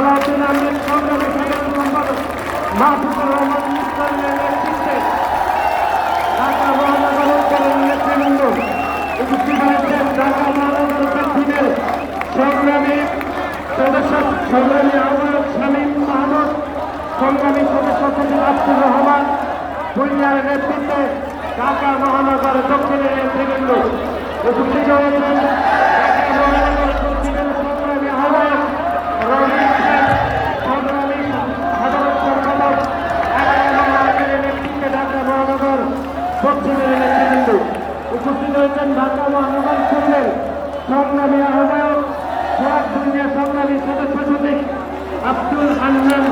সালাউদ্দিন আহমেদ সংগ্রামী সাধারণ সম্পাদক মাহফুজুর রহমান মুস্তানের নেতৃত্বে ঢাকা মহানগর উত্তরের নেতৃবৃন্দ উপস্থিত হয়েছেন ঢাকা মহানগর দক্ষিণের সংগ্রামী সদস্য সংগ্রামী আহ্বায়ক শামীম মাহমুদ সংগ্রামী সদস্য সচিব আব্দুর রহমান ভুইয়ার নেতৃত্বে ঢাকা মহানগর দক্ষিণের নেতৃবৃন্দ উপস্থিত হয়েছেন ঢাকা মহানগর দক্ষিণের সংগ্রামী আহ্বায়ক রবিন খান সংগ্রামী সাধারণ সম্পাদক এগারো মহানগরের নেতৃত্বে ঢাকা মহানগর দক্ষিণের নেতৃবৃন্দ হয়েছেন ঢাকা মহানগর পূর্বের সংগ্রামী আহ্বায়ক সংগ্রামী সদস্য সচিব আব্দুল হান্নান